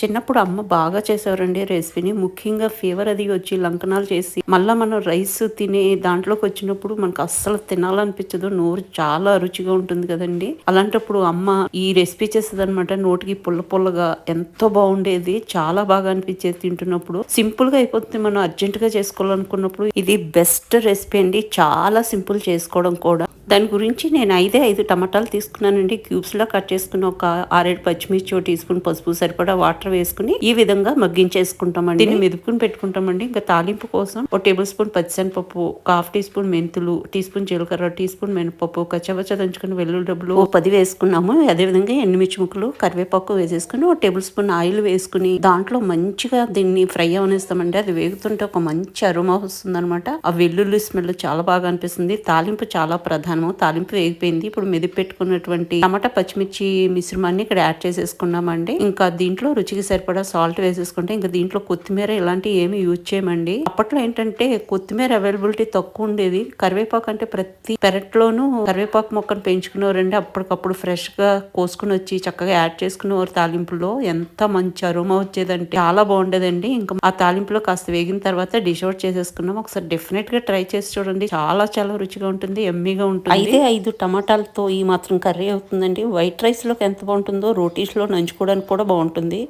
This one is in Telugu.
చిన్నప్పుడు అమ్మ బాగా చేసేవారండి రెసిపీని. ముఖ్యంగా ఫీవర్ అది వచ్చి లంకనాలు చేసి మళ్ళా మనం రైస్ తినే దాంట్లోకి వచ్చినప్పుడు మనకు అస్సలు తినాలనిపించదు. నోరు చాలా రుచిగా ఉంటుంది కదండి. అలాంటప్పుడు అమ్మ ఈ రెసిపీ చేసేదనమాట నోటికి పుల్ల పుల్లగా ఎంతో బాగుండేది. చాలా బాగా అనిపించేది తింటున్నప్పుడు. సింపుల్గా అయిపోతుంది మనం అర్జెంట్గా చేసుకోవాలనుకున్నప్పుడు ఇది బెస్ట్ రెసిపీ అండి. చాలా సింపుల్ చేసుకోవడం కూడా. దాని గురించి నేను ఐదే ఐదు టమాటాలు తీసుకున్నానండి. క్యూబ్స్లో కట్ చేసుకుని ఒక ఆరేడు పచ్చిమిర్చి ఒక టీ స్పూన్ పసుపు సరిపడా వాటర్ వేసుకుని ఈ విధంగా మగ్గించేసుకుంటామండి. దీన్ని మెదుపుకుని పెట్టుకుంటామండి. ఇంకా తాలింపు కోసం ఒక టేబుల్ స్పూన్ పచ్చిశనపప్పు ఒక హాఫ్ టీ స్పూన్ మెంతులు టీ స్పూన్ జీలకర్ర టీ స్పూన్ మినపప్పు కచ్చవచ్చ దంచుకుని వెల్లుల్లి డబ్బులు ఓ పది వేసుకున్నాము. అదేవిధంగా ఎండుమిర్చి ముక్కలు కరివేపాకు వేసేసుకుని ఒక టేబుల్ స్పూన్ ఆయిల్ వేసుకుని దాంట్లో మంచిగా దీన్ని ఫ్రై అవనిస్తామండి. అది వేగుతుంటే ఒక మంచి అరుమా వస్తుంది అనమాట ఆ వెల్లుల్లి స్మెల్ చాలా బాగా అనిపిస్తుంది. తాలింపు చాలా మనము తాలింపు వేగిపోయింది. ఇప్పుడు మెదిపి పెట్టుకున్నటువంటి టమాటా పచ్చిమిర్చి మిశ్రమాన్ని ఇక్కడ యాడ్ చేసేసుకున్నామండి. ఇంకా దీంట్లో రుచికి సరిపడా సాల్ట్ వేసేసుకుంటే ఇంకా దీంట్లో కొత్తిమీర ఇలాంటివి ఏమి యూజ్ చేయమండి. అప్పట్లో ఏంటంటే కొత్తిమీర అవైలబిలిటీ తక్కువ ఉండేది. కరివేపాకు అంటే ప్రతి పెరట్లోనూ కరివేపాకు మొక్కను పెంచుకునేవారండి. అప్పటికప్పుడు ఫ్రెష్గా కోసుకుని వచ్చి చక్కగా యాడ్ చేసుకునేవారు తాలింపులో ఎంత మంచి అరుమ వచ్చేదంటే చాలా బాగుండేదండి. ఇంకా ఆ తాలింపులో కాస్త వేగిన తర్వాత డిష్ అవుట్ చేసేసుకున్నాం. ఒకసారి డెఫినెట్గా ట్రై చేసి చూడండి. చాలా చాలా రుచిగా ఉంటుంది. ఎమ్మీగా ఉంటుంది. అయితే ఐదు టమాటాలతో ఈ మాత్రం కర్రీ అవుతుందండి. వైట్ రైస్లోకి ఎంత బాగుంటుందో రోటీస్లో నంచుకోవడానికి కూడా బాగుంటుంది.